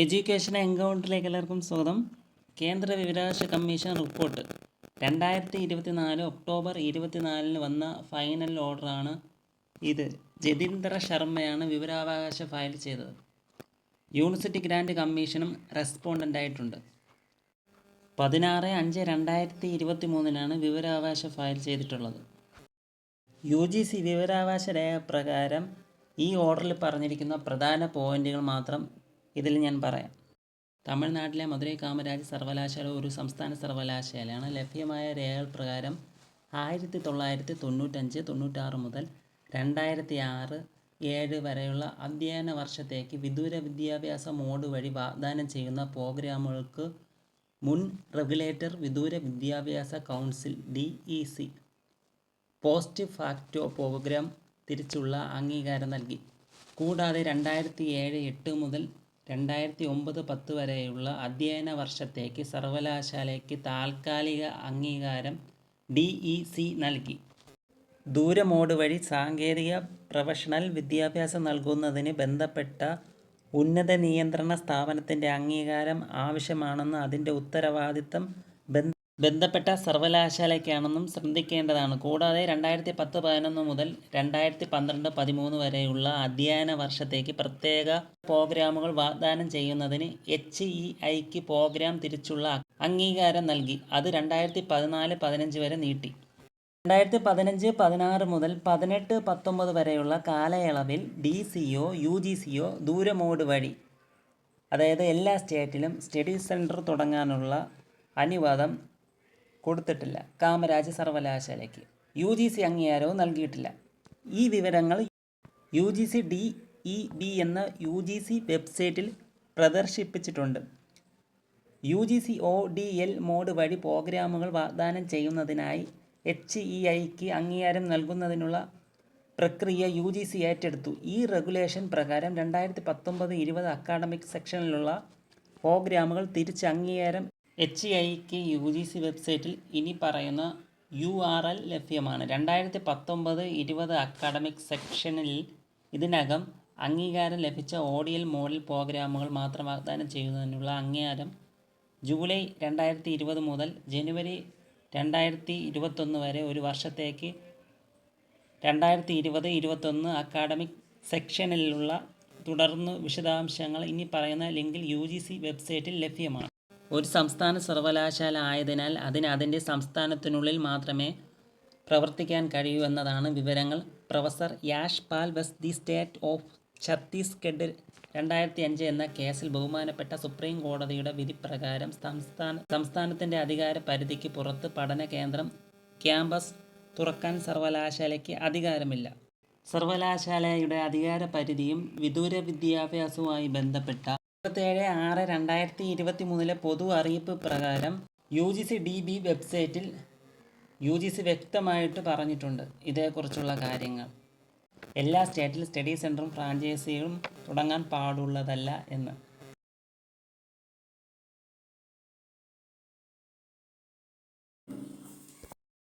Education എൻകൗണ്ടറിലേക്ക് എല്ലാവർക്കും സ്വാഗതം. കേന്ദ്ര വിവരാവകാശ കമ്മീഷൻ റിപ്പോർട്ട്. രണ്ടായിരത്തി ഇരുപത്തിനാല് ഒക്ടോബർ ഇരുപത്തിനാലിന് വന്ന ഫൈനൽ ഓർഡറാണ് ഇത്. ജതീന്ദ്ര ശർമ്മയാണ് വിവരാവകാശ ഫയൽ ചെയ്തത്. യൂണിവേഴ്സിറ്റി ഗ്രാൻഡ് കമ്മീഷനും റെസ്പോണ്ടന്റ് ആയിട്ടുണ്ട് പതിനാറ് അഞ്ച് രണ്ടായിരത്തി ഇരുപത്തി മൂന്നിനാണ് വിവരാവകാശ ഫയൽ ചെയ്തിട്ടുള്ളത്. യു ജി സി വിവരാവകാശ രേഖ പ്രകാരം ഈ ഓർഡറിൽ പറഞ്ഞിരിക്കുന്ന പ്രധാന പോയിന്റുകൾ മാത്രം ഇതിൽ ഞാൻ പറയാം. തമിഴ്നാട്ടിലെ മധുരൈ കാമരാജ് സർവകലാശാല ഒരു സംസ്ഥാന സർവകലാശാലയാണ്. ലഭ്യമായ രേഖകൾ പ്രകാരം ആയിരത്തി തൊള്ളായിരത്തി തൊണ്ണൂറ്റഞ്ച് തൊണ്ണൂറ്റാറ് മുതൽ രണ്ടായിരത്തി ആറ് ഏഴ് വരെയുള്ള അധ്യയന വർഷത്തേക്ക് വിദൂര വിദ്യാഭ്യാസ മോഡ് വഴി വാഗ്ദാനം ചെയ്യുന്ന പ്രോഗ്രാമുകൾക്ക് മുൻ റെഗുലേറ്റർ വിദൂര വിദ്യാഭ്യാസ council D E C post facto programme തിരിച്ചുള്ള അംഗീകാരം നൽകി. കൂടാതെ രണ്ടായിരത്തി ഏഴ് എട്ട് മുതൽ രണ്ടായിരത്തി ഒമ്പത് പത്ത് വരെയുള്ള അധ്യയന വർഷത്തേക്ക് സർവകലാശാലയ്ക്ക് താൽക്കാലിക അംഗീകാരം ഡി ഇ സി നൽകി. ദൂരമോട് വഴി സാങ്കേതിക പ്രൊഫഷണൽ വിദ്യാഭ്യാസം നൽകുന്നതിന് ബന്ധപ്പെട്ട ഉന്നത നിയന്ത്രണ സ്ഥാപനത്തിന്റെ അംഗീകാരം ആവശ്യമാണെന്ന് അതിന്റെ ഉത്തരവാദിത്തം ബന്ധ ബന്ധപ്പെട്ട സർവകലാശാലയ്ക്കാണെന്നും ശ്രദ്ധിക്കേണ്ടതാണ്. കൂടാതെ രണ്ടായിരത്തി പത്ത് പതിനൊന്ന് മുതൽ രണ്ടായിരത്തി പന്ത്രണ്ട് പതിമൂന്ന് വരെയുള്ള അധ്യയന വർഷത്തേക്ക് പ്രത്യേക പ്രോഗ്രാമുകൾ വാഗ്ദാനം ചെയ്യുന്നതിന് എച്ച് ഇ ഐക്ക് പ്രോഗ്രാം തിരിച്ചുള്ള അംഗീകാരം നൽകി. അത് രണ്ടായിരത്തി പതിനാല് പതിനഞ്ച് വരെ നീട്ടി. രണ്ടായിരത്തി പതിനഞ്ച് പതിനാറ് മുതൽ പതിനെട്ട് പത്തൊമ്പത് വരെയുള്ള കാലയളവിൽ D C O U G C O ദൂരമോഡ് വഴി അതായത് എല്ലാ സ്റ്റേറ്റിലും സ്റ്റഡി സെന്റർ തുടങ്ങാനുള്ള അനുവാദം കൊടുത്തിട്ടില്ല. കാമരാജ് സർവകലാശാലയ്ക്ക്. യു ജി സി അംഗീകാരവും നൽകിയിട്ടില്ല. ഈ വിവരങ്ങൾ U G C D E B എന്ന യു ജി സി വെബ്സൈറ്റിൽ പ്രദർശിപ്പിച്ചിട്ടുണ്ട്. U G C O D L mode വഴി പ്രോഗ്രാമുകൾ വാഗ്ദാനം ചെയ്യുന്നതിനായി എച്ച് ഇ ഐക്ക് അംഗീകാരം നൽകുന്നതിനുള്ള പ്രക്രിയ യു ജി സി ഏറ്റെടുത്തു. ഈ റെഗുലേഷൻ പ്രകാരം രണ്ടായിരത്തി പത്തൊമ്പത് ഇരുപത് അക്കാഡമിക് സെക്ഷനിലുള്ള പ്രോഗ്രാമുകൾ തിരിച്ച് അംഗീകാരം എച്ച് ഐ ഐക്ക് യു ജി സി വെബ്സൈറ്റിൽ ഇനി പറയുന്ന യു ആർ എൽ ലഭ്യമാണ്. രണ്ടായിരത്തി പത്തൊമ്പത് ഇരുപത് അക്കാഡമിക് സെക്ഷനിൽ ഇതിനകം അംഗീകാരം ലഭിച്ച ഓഡിയൽ മോഡൽ പ്രോഗ്രാമുകൾ മാത്രം വാഗ്ദാനം ചെയ്യുന്നതിനുള്ള അംഗീകാരം ജൂലൈ രണ്ടായിരത്തി ഇരുപത് മുതൽ ജനുവരി രണ്ടായിരത്തി ഇരുപത്തൊന്ന് വരെ ഒരു വർഷത്തേക്ക് രണ്ടായിരത്തി ഇരുപത് ഇരുപത്തൊന്ന് അക്കാഡമിക് സെക്ഷനിലുള്ള തുടർന്ന് വിശദാംശങ്ങൾ ഇനി പറയുന്ന ലിങ്കിൽ യു ജി സി വെബ്സൈറ്റിൽ ലഭ്യമാണ്. ഒരു സംസ്ഥാന സർവകലാശാല ആയതിനാൽ അതിന് അതിന്റെ സംസ്ഥാനത്തിനുള്ളിൽ മാത്രമേ പ്രവർത്തിക്കാൻ കഴിയൂ എന്നതാണ് വിവരങ്ങൾ. Professor Yash Pal versus the state of Chhattisgarh രണ്ടായിരത്തി അഞ്ച് എന്ന കേസിൽ ബഹുമാനപ്പെട്ട സുപ്രീം കോടതിയുടെ വിധി പ്രകാരം സംസ്ഥാന സംസ്ഥാനത്തിന്റെ അധികാര പരിധിക്ക് പുറത്ത് പഠന കേന്ദ്രം ക്യാമ്പസ് തുറക്കാൻ സർവകലാശാലയ്ക്ക് അധികാരമില്ല. സർവകലാശാലയുടെ അധികാര പരിധിയും വിദൂര വിദ്യാഭ്യാസവുമായി ബന്ധപ്പെട്ട ഇരുപത്തേഴ് ആറ് രണ്ടായിരത്തി ഇരുപത്തി മൂന്നിലെ പൊതു അറിയിപ്പ് പ്രകാരം U G C D B വെബ്സൈറ്റിൽ യു ജി സി വ്യക്തമായിട്ട് പറഞ്ഞിട്ടുണ്ട് ഇതേക്കുറിച്ചുള്ള കാര്യങ്ങൾ. എല്ലാ സ്റ്റേറ്റിൽ സ്റ്റഡി സെന്ററും ഫ്രാഞ്ചൈസികളും തുടങ്ങാൻ പാടുള്ളതല്ല എന്ന്.